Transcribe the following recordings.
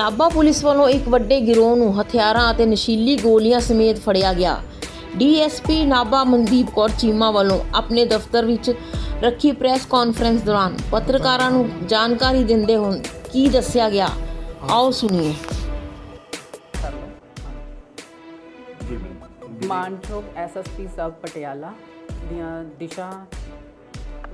Nabha police ਵੱਲੋਂ ਇੱਕ ਵੱਡੇ ਗਿਰੋਹ ਨੂੰ ਹਥਿਆਰਾਂ ਅਤੇ ਨਸ਼ੀਲੀ ਗੋਲੀਆਂ ਸਮੇਤ ਫੜਿਆ ਗਿਆ। ਡੀਐਸਪੀ ਨਾਭਾ ਮਨਦੀਪ ਕੌਰ ਚੀਮਾ ਵੱਲੋਂ ਆਪਣੇ ਦਫ਼ਤਰ ਵਿੱਚ ਰੱਖੀ ਪ੍ਰੈਸ ਕਾਨਫਰੰਸ ਦੌਰਾਨ ਪੱਤਰਕਾਰਾਂ ਨੂੰ ਜਾਣਕਾਰੀ ਦਿੰਦੇ ਹੋਏ ਕੀ ਦੱਸਿਆ ਗਿਆ? ਆਓ ਸੁਣੀਏ। ਕਰ ਐਸਐਸਪੀ ਸਾਹਿਬ ਪਟਿਆਲਾ ਦੀਆਂ ਦਿਸ਼ਾ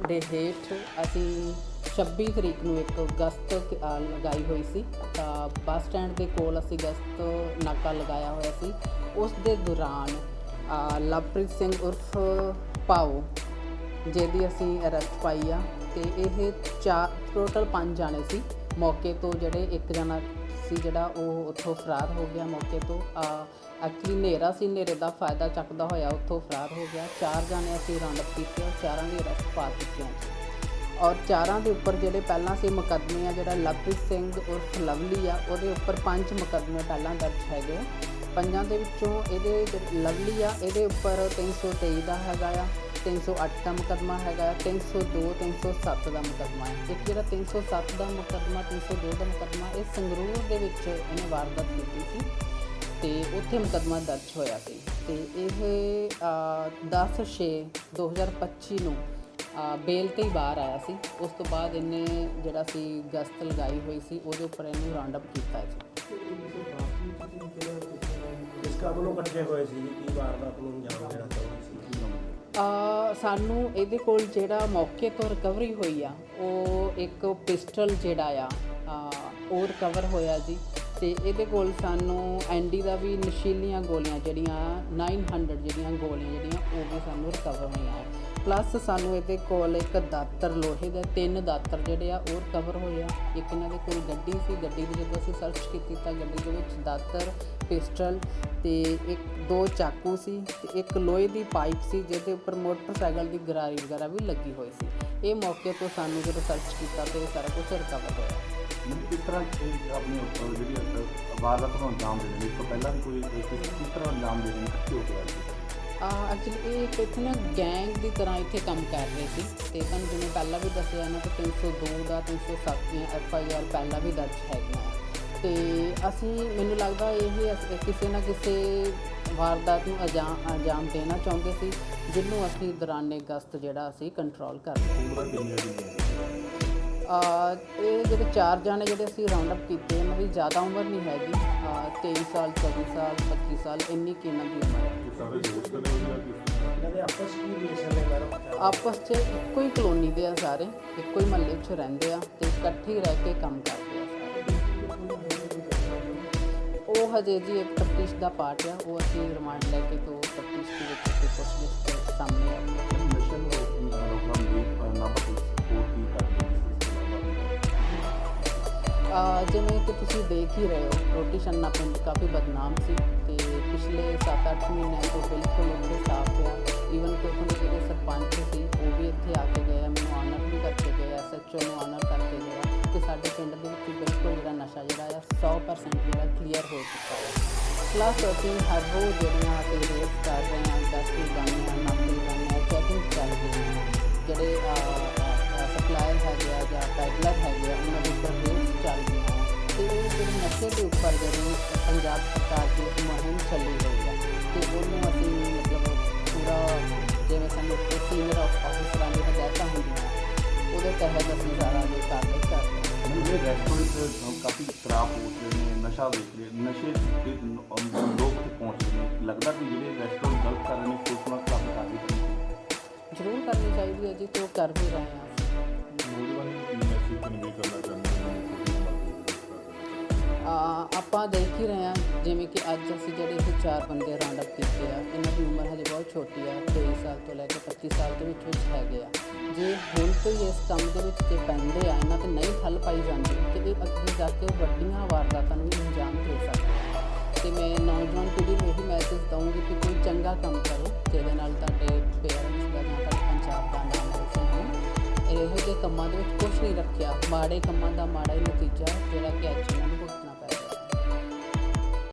ਦੇ ਹੇਠ ਅਸੀਂ 26 ਤਰੀਕ ਨੂੰ ਇੱਕ ਗਸਤ ਲਗਾਈ ਹੋਈ ਸੀ। ਤਾਂ ਬੱਸ ਸਟੈਂਡ ਦੇ ਕੋਲ ਅਸੀਂ ਗਸਤ ਨਾਕਾ ਲਗਾਇਆ ਹੋਇਆ ਸੀ। ਉਸ ਦੇ ਦੌਰਾਨ ਲਵਪ੍ਰੀਤ ਸਿੰਘ ਉਰਫ ਪਾਓ ਜਿਹਦੀ ਅਸੀਂ ਅਰੈਸਟ ਪਾਈ ਆ, ਤੇ ਇਹ ਚਾਰ, ਟੋਟਲ ਪੰਜ ਜਾਣੇ ਸੀ। ਮੌਕੇ ਤੋਂ ਜਿਹੜੇ ਇੱਕ ਜਣਾ ਸੀ ਜਿਹੜਾ ਉਹ ਉੱਥੋਂ ਫਰਾਰ ਹੋ ਗਿਆ। ਮੌਕੇ ਤੋਂ ਐਕਚੁਅਲੀ ਹਨੇਰਾ ਸੀ। ਹਨੇਰੇ ਦਾ ਫਾਇਦਾ ਚੱਕਦਾ ਹੋਇਆ ਉੱਥੋਂ ਫਰਾਰ ਹੋ ਗਿਆ। ਚਾਰ ਜਾਣੇ ਅਸੀਂ ਰਾਉਂਡ ਅਪ ਕੀਤੇ ਚਾਰਾਂ ਦੀ ਅਰੈਸਟ ਪਾ ਚੁੱਕੇ ਹਾਂ। ਔਰ ਚਾਰਾਂ ਦੇ ਉੱਪਰ ਜਿਹੜੇ ਪਹਿਲਾਂ ਸੀ ਮੁਕੱਦਮੇ ਆ, ਜਿਹੜਾ ਲਵਪ੍ਰੀਤ ਸਿੰਘ ਉਰਫ ਲਵਲੀ ਆ, ਉਹਦੇ ਉੱਪਰ ਪੰਜ ਮੁਕੱਦਮੇ ਪਹਿਲਾਂ ਦਰਜ ਹੈਗੇ ਆ। ਪੰਜਾਂ ਦੇ ਵਿੱਚੋਂ ਇਹਦੇ ਲਵਲੀ ਆ, ਇਹਦੇ ਉੱਪਰ 323 ਦਾ ਹੈਗਾ ਆ 308 ਦਾ ਮੁਕੱਦਮਾ ਹੈਗਾ ਆ 302 307 ਦਾ ਮੁਕੱਦਮਾ ਹੈ ਇੱਕ ਜਿਹੜਾ 307 ਦਾ ਮੁਕੱਦਮਾ 302 ਦਾ ਮੁਕੱਦਮਾ, ਇਹ ਸੰਗਰੂਰ ਦੇ ਵਿੱਚ ਇਹਨੇ ਵਾਰਦਾਤ ਕੀਤੀ ਸੀ ਤੇ ਉੱਥੇ ਮੁਕੱਦਮਾ ਦਰਜ ਹੋਇਆ ਸੀ ਤੇ ਇਹ 10 6 2025 ਨੂੰ ਬੇਲ ਤੇ ਹੀ ਬਾਹਰ ਆਇਆ ਸੀ। ਉਸ ਤੋਂ ਬਾਅਦ ਇਹਨੇ ਜਿਹੜਾ ਸੀ ਗਸਤ ਲਗਾਈ ਹੋਈ ਸੀ ਉਹਦੇ ਉੱਪਰ ਇਹਨੂੰ ਰਾਉਂਡ ਅਪ ਕੀਤਾ ਜੀ ਕਿਸ ਕਾਬਲ ਨੂੰ ਇਕੱਠੇ ਹੋਏ ਸੀ? ਕੀ ਵਾਰਦਾਤ ਨੂੰ ਅੰਜਾਮ ਦੇਣਾ ਚਾਹੁੰਦੇ ਸੀ? ਅ, ਸਾਨੂੰ ਇਹਦੇ ਕੋਲ ਜਿਹੜਾ ਮੌਕੇ ਤੋਂ ਰਿਕਵਰੀ ਹੋਈ ਆ ਉਹ ਇੱਕ ਪਿਸਟਲ ਜਿਹੜਾ ਆ ਉਹ ਰਿਕਵਰ ਹੋਇਆ ਜੀ। ਤੇ ਇਹਦੇ ਕੋਲ ਸਾਨੂੰ ਐਂਡੀ ਦਾ ਵੀ ਨਸ਼ੀਲੀਆਂ ਗੋਲੀਆਂ ਜਿਹੜੀਆਂ 900 ਜਿਹੜੀਆਂ ਗੋਲੀਆਂ ਜਿਹੜੀਆਂ, ਉਹ ਵੀ ਸਾਨੂੰ ਰਿਕਵਰ ਹੋਈਆਂ। ਪਲੱਸ ਸਾਨੂੰ ਇਹਦੇ ਕੋਲ ਇੱਕ ਦਾਤਰ ਲੋਹੇ ਦੇ ਤਿੰਨ ਦਾਤਰ ਜਿਹੜੇ ਆ, ਉਹ ਰਿਕਵਰ ਹੋਏ ਆ। ਇੱਕ ਇਹਨਾਂ ਦੇ ਕੋਲ ਗੱਡੀ ਸੀ, ਗੱਡੀ ਦੀ ਜਦੋਂ ਅਸੀਂ ਸਰਚ ਕੀਤੀ ਤਾਂ ਗੱਡੀ ਦੇ ਵਿੱਚ ਦਾਤਰ, ਪਿਸਟਲ ਤੇ ਇੱਕ, ਦੋ ਚਾਕੂ ਸੀ ਤੇ ਇੱਕ ਲੋਹੇ ਦੀ ਪਾਈਪ ਸੀ, ਜਿਹਦੇ ਉੱਪਰ ਮੋਟਰਸਾਈਕਲ ਦੀ ਗਰਾਰੀ ਵਗੈਰਾ ਵੀ ਲੱਗੀ ਹੋਈ ਸੀ। ਇਹ ਮੌਕੇ ਤੋਂ ਸਾਨੂੰ ਜਦੋਂ ਸਰਚ ਕੀਤਾ ਤੇ ਸਾਰਾ ਕੁਝ ਰਿਕਵਰ ਹੋਇਆ। ਕਿਸ ਤਰ੍ਹਾਂ ਇਹ ਆਪਣੀ ਉੱਪਰ ਜਿਹੜੀ ਅੰਦਰ ਵਾਰਦਾਤ ਨੂੰ ਅੰਜਾਮ ਦੇ ਦੇਣੀ ਇਸ ਤੋਂ ਪਹਿਲਾਂ ਵੀ ਕੋਈ ਇਹ ਕਿਸ ਕਿਸ ਤਰ੍ਹਾਂ ਅੰਜਾਮ ਦੇ ਦੇਣੀ ਇਕੱਠੇ ਹੋ ਕੇ ਆਏ ਸੀ? ਐਕਚੁਅਲੀ ਇਹ ਇੱਕ ਇੱਥੇ ਨਾ ਗੈਂਗ ਦੀ ਤਰ੍ਹਾਂ ਇੱਥੇ ਕੰਮ ਕਰ ਰਹੇ ਸੀ। ਤੇ ਤੁਹਾਨੂੰ ਜਿਵੇਂ ਪਹਿਲਾਂ ਵੀ ਦੱਸਿਆ ਇਹਨਾਂ ਤੇ 302 ਦਾ 307 ਦੀਆਂ ਐਫ ਆਈ ਆਰ ਪਹਿਲਾਂ ਵੀ ਦਰਜ ਹੈਗੀਆਂ। ਤੇ ਅਸੀਂ ਮੈਨੂੰ ਲੱਗਦਾ ਇਹ ਅਸ- ਕਿਸੇ ਨਾ ਕਿਸੇ ਵਾਰਦਾਤ ਨੂੰ ਅੰਜਾਮ ਅੰਜਾਮ ਦੇਣਾ ਚਾਹੁੰਦੇ ਸੀ ਜਿਹਨੂੰ ਅਸੀਂ ਦੌਰਾਨੇ ਗਸਤ ਜਿਹੜਾ ਅਸੀਂ ਕੰਟਰੋਲ ਕਰ ਉਮਰ ਕਿੰਨੀ ਹੈ ਇਹ ਜਿਹੜੇ ਚਾਰ ਜਾਣੇ ਜਿਹੜੇ ਅਸੀਂ ਰਾਉਂਡ ਅਪ ਕੀਤੇ ਇਹਨਾਂ ਦੀ ਜ਼ਿਆਦਾ ਉਮਰ ਨਹੀਂ ਹੈਗੀ। ਅਹ 23 ਸਾਲ 24 ਸਾਲ 25 ਸਾਲ ਇੰਨੀ ਕੀ ਇਹਨਾਂ ਦੀ ਉਮਰ ਹੈ। ਆਪਸ 'ਚ ਇੱਕੋ ਹੀ ਕਲੋਨੀ ਦੇ ਆ ਸਾਰੇ ਇੱਕੋ ਹੀ ਮਹੱਲੇ 'ਚ ਰਹਿੰਦੇ ਆ ਤੇ ਇਕੱਠੇ ਹੀ ਰਹਿ ਕੇ ਕੰਮ ਕਰਦੇ ਆ ਸਾਰੇ। ਉਹ ਹਜੇ ਜੀ ਇੱਕ ਤਫਤੀਸ਼ ਦਾ ਪਾਰਟ ਆ ਉਹ ਅਸੀਂ ਰਿਮਾਂਡ ਲੈ ਕੇ ਤੋਂ ਤਫਤੀਸ਼ ਦੇ ਵਿੱਚ ਅਸੀਂ ਪੁੱਛਗਿੱਛ ਜਿਵੇਂ ਕਿ ਤੁਸੀਂ ਦੇਖ ਹੀ ਰਹੇ ਹੋ। ਰੋਟੀ ਛੰਨਾ ਪਿੰਡ ਕਾਫੀ ਬਦਨਾਮ ਸੀ ਤੇ ਪਿਛਲੇ 7-8 ਮਹੀਨਿਆਂ ਤੋਂ ਬਿਲਕੁਲ ਇੱਥੇ ਸਾਫ਼ ਪਿਆ। ਈਵਨ ਕਿ ਉੱਥੋਂ ਦੇ ਜਿਹੜੇ ਸਰਪੰਚ ਸੀ ਉਹ ਵੀ ਇੱਥੇ ਆ ਕੇ ਗਏ ਆ, ਮੈਨੂੰ ਆਨਰ ਵੀ ਕਰਕੇ ਗਏ ਐਸਐਚਓ ਨੂੰ ਆਨਰ ਕਰਕੇ ਗਏ ਆ ਕਿ ਸਾਡੇ ਪਿੰਡ ਦੇ ਵਿੱਚ ਬਿਲਕੁਲ ਜਿਹੜਾ ਨਸ਼ਾ ਜਿਹੜਾ ਆ 100% ਜਿਹੜਾ ਕਲੀਅਰ ਹੋ ਚੁੱਕਾ ਹੈ। ਪਲੱਸ ਅਸੀਂ ਹਰ ਰੋਜ਼ ਜਿਹੜੀਆਂ ਅਸੀਂ ਰੇਸ ਕਰ ਰਹੇ ਹਾਂ ਦਸਤੀ ਜਾਂਦੇ ਹਾਂ ਨਾਪੀ ਹਾਂ ਚੈਕਿੰਗ ਚੱਲ ਰਹੀ ਹੈ ਜਿਹੜੇ ਸਪਲਾਇਰ ਹੈਗੇ ਆ ਜਾਂ ਪੈਡਲਰ ਹੈਗੇ ਆ ਉਹਨਾਂ ਦੇ ਉੱਪਰ ਜਿਹੜੀ ਪੰਜਾਬ ਸਰਕਾਰ ਦੀ ਇੱਕ ਮੁਹਿੰਮ ਚੱਲੀ ਹੋਈ ਹੈ ਤੇ ਉਹਨੂੰ ਅਸੀਂ ਮਤਲਬ ਪੂਰਾ ਜਿਵੇਂ ਸਾਨੂੰ ਸੀਨੀਅਰ ਆਫਿਸਰਾਂ ਦੀ ਹਦਾਇਤਾਂ ਹੁੰਦੀਆਂ ਉਹਦੇ ਤਹਿਤ ਅਸੀਂ ਸਾਰਾ ਇਹ ਕਾਰਵਾਈ ਕਰ ਰਹੇ ਹਾਂ। ਇਹ ਰੈਸਟੋਰੈਂਟ ਕਾਫੀ ਖਰਾਬ ਹੋ ਰਹੇ ਨੇ ਨਸ਼ਾ ਵੇਚ ਰਹੇ ਨੇ, ਨਸ਼ੇ ਦੇ ਨ- ਲੋਕ ਤੇ ਪਹੁੰਚ ਰਹੇ ਨੇ। ਲੱਗਦਾ ਕਿ ਜਿਹੜੇ ਰੈਸਟੋਰੈਂਟ ਗਲਤ ਕਰ ਰਹੇ ਨੇ ਨਾਲ ਕਾਫੀ ਕਾਰਵਾਈ ਕਰਨੀ ਜ਼ਰੂਰ ਕਰਨੀ ਚਾਹੀਦੀ ਹੈ ਜੀ ਤੇ ਉਹ ਕਰ ਵੀ ਰਹੇ ਆ। ਆਪਾਂ ਦੇਖ ਹੀ ਰਹੇ ਹਾਂ, ਜਿਵੇਂ ਕਿ ਅੱਜ ਅਸੀਂ ਜਿਹੜੇ ਇਹ ਚਾਰ ਬੰਦੇ ਰਾਉਂਡ ਅਪ ਕੀਤੇ ਆ, ਇਹਨਾਂ ਦੀ ਉਮਰ ਹਜੇ ਬਹੁਤ ਛੋਟੀ ਆ 23 ਸਾਲ ਤੋਂ ਲੈ ਕੇ 25 ਸਾਲ ਦੇ ਵਿੱਚ ਵਿੱਚ ਹੈਗੇ ਆ। ਜੇ ਹੁਣ ਤੋਂ ਹੀ ਇਸ ਕੰਮ ਦੇ ਵਿੱਚ ਜੇ ਪੈਂਦੇ ਆ, ਇਹਨਾਂ ਤੇ ਨਹੀਂ ਠੱਲ ਪਾਈ ਜਾਂਦੀ, ਤੇ ਇਹ ਅੱਗੇ ਜਾ ਕੇ ਵੱਡੀਆਂ ਵਾਰਦਾਤਾਂ ਨੂੰ ਅੰਜਾਮ ਦੇ ਸਕਦੇ ਆ। ਤੇ ਮੈਂ ਨੌਜਵਾਨ ਪੀੜ੍ਹੀ ਨੂੰ ਇਹ ਮੈਸੇਜ ਦਊਂਗੀ ਕਿ ਕੋਈ ਚੰਗਾ ਕੰਮ ਕਰੋ, ਜਿਹਦੇ ਨਾਲ ਤੁਹਾਡੇ ਪੇਰੈਂਟਸ ਦਾ ਜਾਂ ਤੁਹਾਡੇ ਪੰਜਾਬ ਦਾ ਨਾਮ ਰੋਸ਼ਨ ਹੋ ਇਹੋ ਜਿਹੇ ਕੰਮਾਂ ਦੇ ਵਿੱਚ ਕੁਝ ਨਹੀਂ ਰੱਖਿਆ, ਮਾੜੇ ਕੰਮਾਂ ਦਾ ਮਾੜਾ ਹੀ ਨਤੀਜਾ ਜਿਹੜਾ ਕਿ ਅੱਜ ਨੂੰ